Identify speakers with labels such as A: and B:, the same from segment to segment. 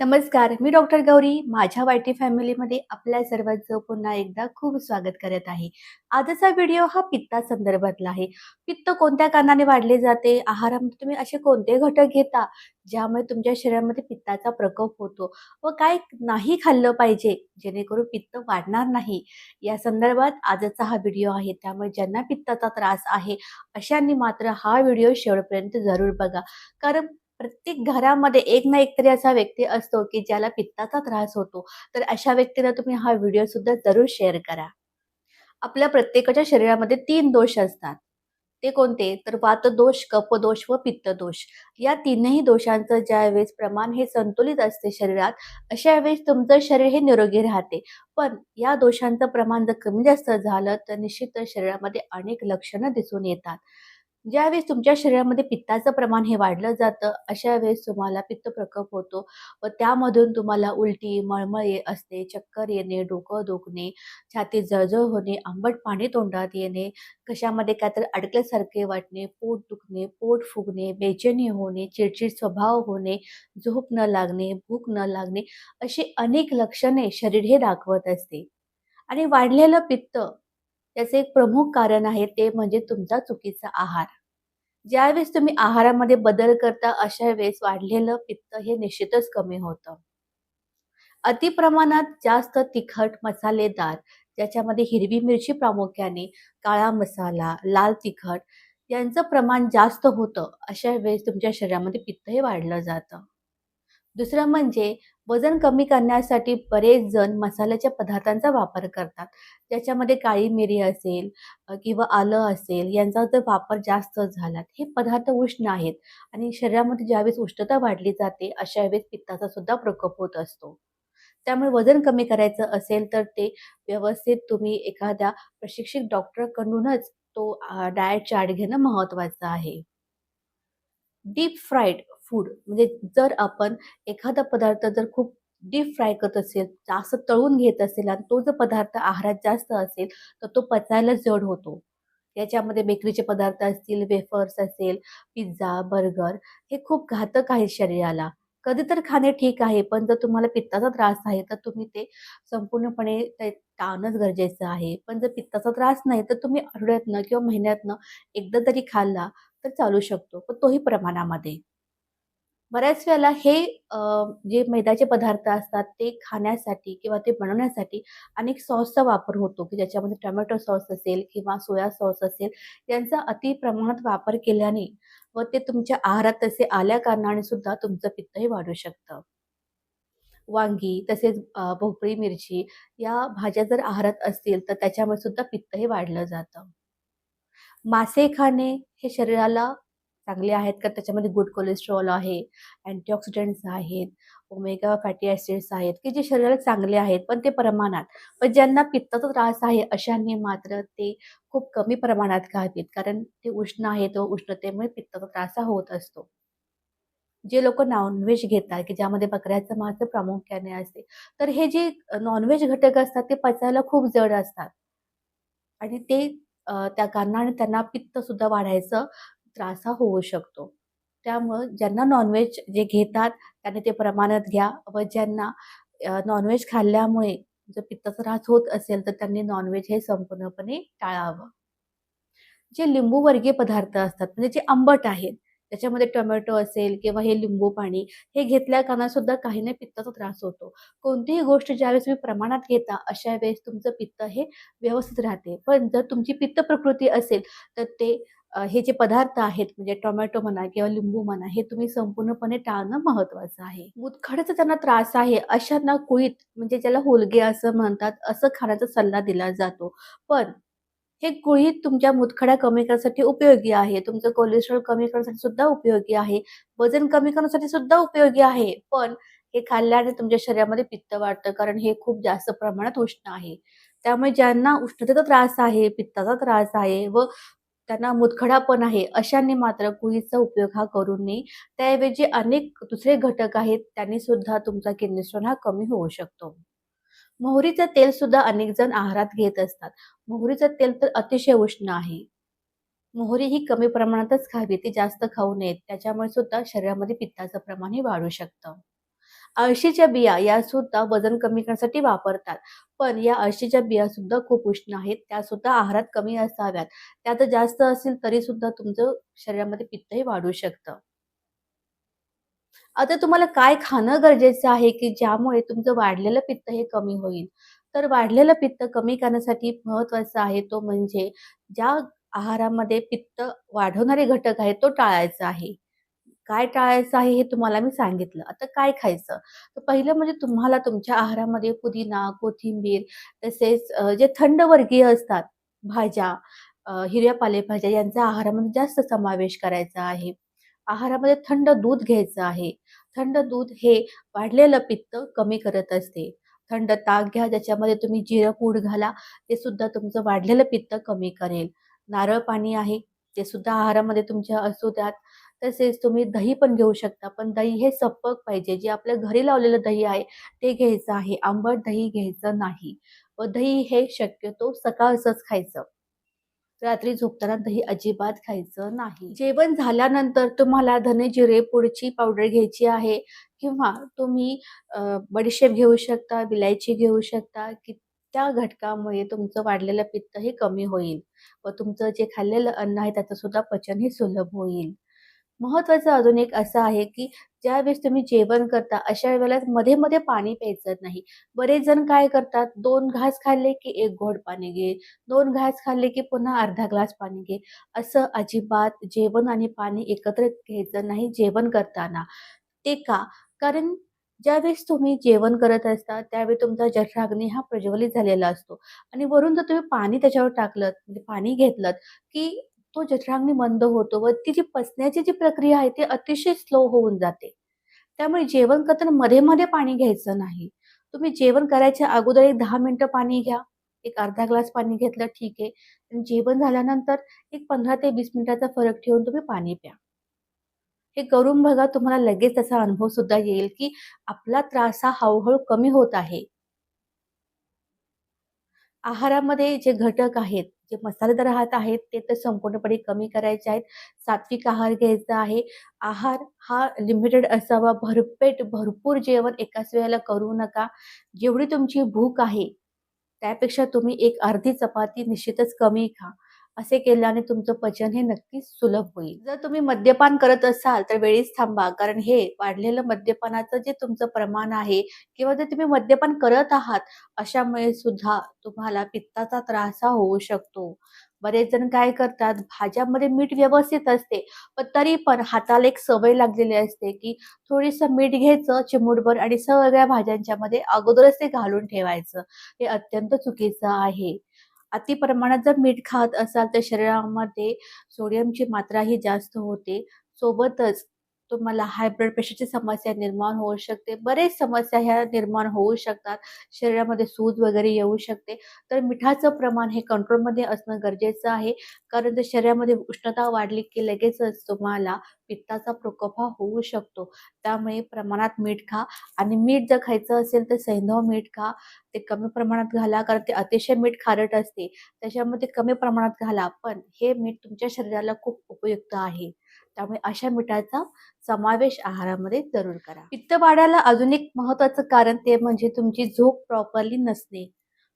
A: नमस्कार मी डॉक्टर गौरी. माझ्या वायटी फॅमिलीमध्ये आपल्या सर्वांचं पुन्हा एकदा खूप स्वागत करत आहे. आजचा व्हिडिओ हा पित्ता संदर्भातला आहे. पित्त कोणत्या कारणाने वाढले जाते? आहारामध्ये तुम्ही असे कोणते घटक घेता ज्यामुळे तुमच्या शरीरामध्ये पित्ताचा प्रकोप होतो? व काय नाही खाल्लं पाहिजे जेणेकरून पित्त वाढणार नाही? या संदर्भात आजचा हा व्हिडिओ आहे. त्यामुळे ज्यांना पित्ताचा त्रास आहे अशांनी मात्र हा व्हिडिओ शेवटपर्यंत जरूर बघा. कारण प्रत्येक घरामध्ये एक ना एक तरी असा व्यक्ती असतो की ज्याला पित्ताचा त्रास होतो. तर अशा व्यक्तीला तुम्ही हा व्हिडिओ सुद्धा जरूर शेअर करा. आपल्या प्रत्येकाच्या शरीरामध्ये तीन दोष असतात. ते कोणते? तर वातदोष कपदोष व पित्तदोष. या तीनही दोषांचं ज्यावेळेस प्रमाण हे संतुलित असते शरीरात अशा वेळेस तुमचं शरीर हे निरोगी राहते. पण या दोषांचं प्रमाण जर कमी जास्त झालं तर निश्चितच शरीरामध्ये अनेक लक्षणं दिसून येतात. ज्यावेळेस तुमच्या शरीरामध्ये पित्ताचं प्रमाण हे वाढलं जातं अशा वेळेस तुम्हाला पित्त प्रकोप होतो व त्यामधून तुम्हाला उलटी मळमळ ये असते चक्कर येणे डोकं दुखणे छाती जळजळ होणे आंबट पाणी तोंडात येणे कशामध्ये काहीतरी अडकल्यासारखे वाटणे पोट दुखणे पोट फुगणे बेचैनी होणे चिडचिड स्वभाव होणे झोप न लागणे भूक न लागणे अशी अनेक लक्षणे शरीर हे दाखवत असते. आणि वाढलेलं पित्त त्याचे एक प्रमुख कारण आहे ते म्हणजे तुमचा चुकीचा आहार. ज्यावेळेस तुम्ही आहारामध्ये बदल करता अशा वेळेस वाढलेलं पित्त हे निश्चितच कमी होतं. अति प्रमाणात जास्त तिखट मसालेदार ज्याच्यामध्ये हिरवी मिरची प्रामुख्याने काळा मसाला लाल तिखट यांचं प्रमाण जास्त होतं अशा वेळेस तुमच्या शरीरामध्ये पित्त हे वाढलं जातं. दुसरं म्हणजे वजन कमी करण्यासाठी बरेच जण मसाल्याच्या पदार्थांचा वापर करतात. ज्याच्यामध्ये काळी मिरी असेल किंवा आलं असेल यांचा जर वापर जास्त झाला हे पदार्थ उष्ण आहेत आणि शरीरामध्ये ज्यावेळेस उष्णता वाढली जाते अशा वेळेस पित्ताचा सुद्धा प्रकोप होत असतो. त्यामुळे वजन कमी करायचं असेल तर ते व्यवस्थित तुम्ही एखाद्या प्रशिक्षित डॉक्टरकडूनच तो डाएट चार्ट घेणं महत्त्वाचं आहे. Deep fried food. म्हणजे जर आपण एखादा पदार्थ जर खूप डीप फ्राय करत असेल जास्त तळून घेत असेल आणि तो जर पदार्थ आहारात जास्त असेल तर तो पचायला जड होतो. याच्यामध्ये बेकरीचे पदार्थ असतील वेफर्स असेल पिझ्झा बर्गर हे खूप घातक आहे शरीराला. कधी तर खाणे ठीक आहे पण जर तुम्हाला पित्ताचा त्रास आहे तर तुम्ही ते संपूर्णपणे ते टाळणंच गरजेचं आहे. पण जर पित्ताचा त्रास नाही तर तुम्ही आठवड्यातनं किंवा महिन्यातनं एकदा तरी खाल्ला तर चालू शकतो. पण तोही प्रमाणामध्ये. बऱ्याच वेळेला हे जे मैद्याचे पदार्थ असतात ते खाण्यासाठी किंवा ते बनवण्यासाठी अनेक सॉसचा वापर होतो की ज्याच्यामध्ये टोमॅटो सॉस असेल किंवा सोया सॉस असेल यांचा अति प्रमाणात वापर केल्याने व ते तुमच्या आहारात तसे आल्या कारणाने सुद्धा तुमचं पित्तही वाढू शकतं. वांगी तसेच भोपळी मिरची या भाज्या जर आहारात असतील तर त्याच्यामुळे सुद्धा पित्तही वाढलं जातं. मासे खाणे हे शरीराला चांगले आहेत का? त्याच्यामध्ये गुड कोलेस्ट्रॉल आहे अँटीऑक्सिडंट्स आहेत ओमेगा फॅटी ॲसिड्स आहेत की जे शरीराला चांगले आहेत पण ते प्रमाणात. पण ज्यांना पित्ताचा त्रास आहे अशांनी मात्र ते खूप कमी प्रमाणात खावीत कारण ते उष्ण आहेत व उष्णतेमुळे पित्ताचा त्रास हा होत असतो. जे लोक नॉनव्हेज घेतात की ज्यामध्ये बकऱ्याचं मांस प्रामुख्याने असते तर हे जे नॉनव्हेज घटक असतात ते पचायला खूप जड असतात. आणि ते त्या कारणाने त्यांना पित्त सुद्धा वाढायचं त्रास हा होऊ शकतो. त्यामुळं ज्यांना नॉनव्हेज जे घेतात त्यांनी ते प्रमाणात घ्या व ज्यांना नॉनव्हेज खाल्ल्यामुळे जर पित्ताचा त्रास होत असेल, तर त्यांनी नॉनव्हेज हे संपूर्णपणे टाळावं. जे लिंबूवर्गीय पदार्थ असतात म्हणजे जे आंबट आहेत, त्याच्यामध्ये टोमॅटो असेल किंवा हे लिंबू पाणी हे घेतल्या कारणाने सुद्धा काहींना पित्ताचा त्रास होतो. कोणतीही गोष्ट ज्यावेळेस तुम्ही प्रमाणात घेता, अशा वेळेस तुमचं पित्त हे व्यवस्थित राहते. पण जर तुमची पित्त प्रकृती असेल, तर ते हे जे पदार्थ आहेत म्हणजे टोमॅटो म्हणा किंवा लिंबू म्हणा, हे तुम्ही संपूर्णपणे टाळणं महत्त्वाचं आहे. मुतखड्याचा त्यांना त्रास आहे, अशांना कुळीत म्हणजे ज्याला होलगे असं म्हणतात, असं खाण्याचा सल्ला दिला जातो. पण हे गृहीत तुमच्या मुतखड्या कमी करण्यासाठी उपयोगी आहे. तुमचं कोलेस्ट्रॉल कमी करण्यासाठी सुद्धा उपयोगी आहे. वजन कमी करण्यासाठी सुद्धा उपयोगी आहे. पण हे खाल्ल्याने तुमच्या शरीरामध्ये पित्त वाढतं कारण हे खूप जास्त प्रमाणात उष्ण आहे. त्यामुळे ज्यांना उष्णतेचा त्रास आहे, पित्ताचा त्रास आहे व त्यांना मुतखडा पण आहे, अशांनी मात्र कुळीचा उपयोग हा करू नये. त्याऐवजी अनेक दुसरे घटक आहेत, त्यांनी सुद्धा तुमचा किडनी हा कमी होऊ शकतो. मोहरीचं तेल सुद्धा अनेक जण आहारात घेत असतात. मोहरीचं तेल तर अतिशय उष्ण आहे. मोहरी ही कमी प्रमाणातच खावी, ती जास्त खाऊ नयेत. त्याच्यामुळे सुद्धा शरीरामध्ये पित्ताचं प्रमाण हे वाढू शकतं. अळशीच्या बिया या सुद्धा वजन कमी करण्यासाठी वापरतात. पण या अळशीच्या बिया सुद्धा खूप उष्ण आहेत. त्या सुद्धा आहारात कमी असाव्यात. त्या जास्त असेल तरी सुद्धा तुमचं शरीरामध्ये पित्तही वाढू शकतं. आता तुम्हाला काय खाणं गरजेचं आहे, की ज्यामुळे तुमचं वाढलेलं पित्त हे कमी होईल? तर वाढलेलं पित्त कमी करण्यासाठी महत्त्वाचं आहे तो म्हणजे ज्या आहारामध्ये पित्त वाढवणारे घटक आहे तो टाळायचा आहे. काय टाळायचं आहे हे तुम्हाला मी सांगितलं. आता काय खायचं? तर पहिलं म्हणजे तुम्हाला तुमच्या आहारामध्ये पुदिना, कोथिंबीर तसेच जे थंड वर्गीय असतात भाज्या, हिरव्या पालेभाज्या यांचा आहारामध्ये जास्त समावेश करायचा आहे. आहारामध्ये थंड दूध घ्यायचं आहे. थंड दूध हे वाढलेलं पित्त कमी करत असते. थंड ताक घ्या, ज्याच्यामध्ये तुम्ही जिरं पूड घाला, ते सुद्धा तुमचं वाढलेलं पित्त कमी करेल. नारळ पाणी आहे, ते सुद्धा आहारामध्ये तुमच्या असू द्यात. तसेच तुम्ही दही पण घेऊ शकता, पण दही हे सपक पाहिजे. जे आपल्या घरी लावलेलं दही आहे, ते घ्यायचं आहे. आंबट दही घ्यायचं नाही व दही हे शक्यतो सकाळचंच खायचं. रात्री झोपताना दही अजिबात खायचं नाही. जेवण झाल्यानंतर तुम्हाला धने जिरे पुडची पावडर घ्यायची आहे किंवा तुम्ही बडीशेप घेऊ शकता, विलायची घेऊ शकता, की त्या घटकामुळे तुमचं वाढलेलं पित्त हे कमी होईल व तुमचं जे खाल्लेलं अन्न आहे त्याचं सुद्धा पचन हे सुलभ होईल. महत्त्वाचं अजून एक असं आहे, की ज्यावेळेस तुम्ही जेवण करता, अशा वेळेला मध्ये-मध्ये पाणी प्यायचं नाही. बरेच जण काय करतात, दोन घास खाल्ले की एक घोड पाणी घे, दोन घास खाल्ले की पुन्हा अर्धा ग्लास पाणी घे. असं अजिबात जेवण आणि पाणी एकत्र घ्यायचं नाही जेवण करताना. ते का? कारण ज्यावेळेस तुम्ही जेवण करत असता, त्यावेळी तुमचा जठराग्नी हा प्रज्वलित झालेला असतो आणि वरून जर तुम्ही पाणी त्याच्यावर टाकलं म्हणजे पाणी घेतलं की तो जठरांगणी मंद होतो व ती जी पचण्याची जी प्रक्रिया आहे, ती अतिशय स्लो होऊन जाते. त्यामुळे जेवण करताना मध्ये-मध्ये पाणी घ्यायचं नाही. तुम्ही जेवण करायच्या अगोदर एक दहा मिनिटं पाणी घ्या. एक अर्धा ग्लास पाणी घेतलं ठीक आहे. जेवण झाल्यानंतर एक 15 ते वीस मिनिटाचा फरक ठेवून तुम्ही पाणी प्या. हे करून बघा तुम्हाला लगेच त्याचा अनुभव सुद्धा येईल, की आपला त्रास हा हळूहळू कमी होत आहे. आहारामध्ये जे घटक आहेत, जे मसालेदार आहात आहेत, ते तर संपूर्णपणे कमी करायचे आहेत. सात्विक आहार घ्यायचा आहे. आहार हा लिमिटेड असावा. भरपेट भरपूर जेवण एकाच वेळेला करू नका. जेवढी तुमची भूक आहे, त्यापेक्षा तुम्ही एक अर्धी चपाती निश्चितच कमी खा. असे केल्याने तुमचं पचन हे नक्कीच सुलभ होईल. जर तुम्ही मद्यपान करत असाल तर वेळीच थांबा. कारण हे वाढलेलं मद्यपानाचं जे तुमचं प्रमाण आहे किंवा जर तुम्ही मद्यपान करत आहात, अशामुळे सुद्धा तुम्हाला पित्ताचा त्रास हा होऊ शकतो. बरेच जण काय करतात, भाज्यामध्ये मीठ व्यवस्थित असते, पण तरी पण हाताला एक सवय लागलेली असते, की थोडीसं मीठ घ्यायचं चिमूटभर आणि सगळ्या भाज्यांच्या मध्ये अगोदरच ते घालून ठेवायचं. हे अत्यंत चुकीचं आहे. अति प्रमाणात जर मीठ खात असाल तर शरीरामध्ये सोडियमची मात्रा ही जास्त होते. सोबतच तुम्हाला हाय ब्लड प्रेशरची समस्या निर्माण होऊ शकते. बरेच समस्या ह्या निर्माण होऊ शकतात. शरीरामध्ये सूज वगैरे येऊ शकते. तर मिठाचं प्रमाण हे कंट्रोलमध्ये असणं गरजेचं आहे. कारण जर शरीरामध्ये उष्णता वाढली की लगेचच तुम्हाला पित्ताचा प्रकोप हा होऊ शकतो. त्यामुळे प्रमाणात मीठ खा आणि मीठ जर खायचं असेल तर सैंधव मीठ खा. ते कमी प्रमाणात घाला कारण ते अतिशय मीठ खारट असते. त्याच्यामध्ये कमी प्रमाणात घाला. पण हे मीठ तुमच्या शरीराला खूप उपयुक्त आहे. त्यामुळे अशा मिठाचा समावेश आहारामध्ये जरूर करा. पित्त वाढायला अजून एक महत्त्वाचं कारण ते म्हणजे तुमची झोप प्रॉपरली नसणे.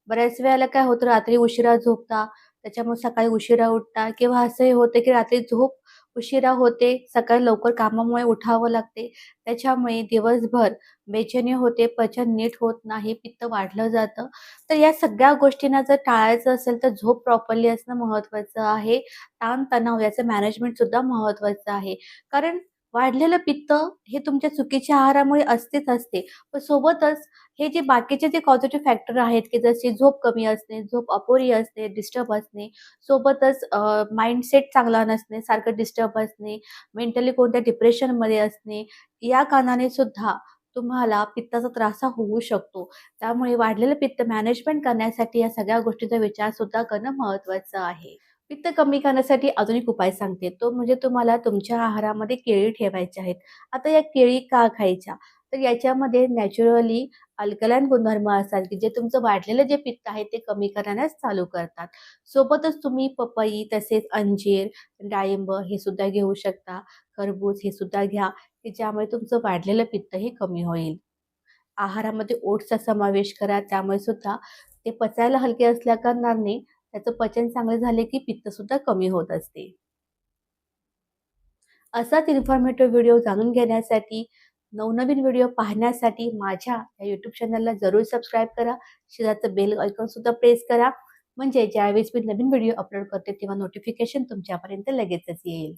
A: बऱ्याच वेळेला काय होतं रात्री उशिरा झोपता, त्याच्यामुळे सकाळी उशिरा उठता किंवा असंही होतं की रात्री झोप उशिरा होते, सकाळी लवकर कामामुळे उठावं लागते. त्याच्यामुळे दिवसभर बेचैनी होते, पचन नीट होत नाही, पित्त वाढलं जातं. तर या सगळ्या गोष्टींना जर टाळायचं असेल तर झोप प्रॉपरली असणं महत्त्वाचं आहे. ताणतणाव याचं मॅनेजमेंट सुद्धा महत्त्वाचं आहे. कारण वाढलेलं पित्त हे तुमच्या चुकीच्या आहारामुळे असतेच असते. पण सोबतच हे जे बाकीचे जे पॉझिटिव्ह फॅक्टर आहेत, की जसे झोप कमी असणे, झोप अपुरी असणे, डिस्टर्ब असणे, सोबतच माइंडसेट चांगला नसणे, सारखं डिस्टर्ब असणे, मेंटली कोणत्या डिप्रेशनमध्ये असणे, या कारणाने सुद्धा तुम्हाला पित्ताचा त्रास हा होऊ शकतो. त्यामुळे वाढलेलं पित्त मॅनेजमेंट करण्यासाठी या सगळ्या गोष्टीचा विचार सुद्धा करणं महत्त्वाचं आहे. पित्त कमी करण्यासाठी अजून एक उपाय सांगते. तो म्हणजे तुम्हाला तुमच्या आहारामध्ये केळी ठेवायच्या आहेत. आता या केळी का खायच्या? तर याच्यामध्ये नॅचरली अल्कलाईन गुणधर्म असतात, की जे तुमचं वाढलेलं जे पित्त आहे ते कमी करण्यास चालू करतात. सोबतच तुम्ही पपई, तसेच अंजीर, डाळिंब हे सुद्धा घेऊ शकता. खरबूज हे सुद्धा घ्या, की ज्यामुळे तुमचं वाढलेलं पित्त हे कमी होईल. आहारामध्ये ओट्सचा समावेश करा त्यामुळे सुद्धा ते पचायला हलके असल्या कारणाने त्याचं पचन चांगले झाले की पित्तसुद्धा कमी होत असते. असाच इन्फॉर्मेटिव्ह व्हिडिओ जाणून घेण्यासाठी नवनवीन व्हिडिओ पाहण्यासाठी माझ्या या यूट्यूब चॅनलला जरूर सबस्क्राईब करा. शेजारचं बेल आयकॉनसुद्धा प्रेस करा. म्हणजे ज्यावेळेस मी नवीन व्हिडिओ अपलोड करते तेव्हा नोटिफिकेशन तुमच्यापर्यंत लगेचच येईल.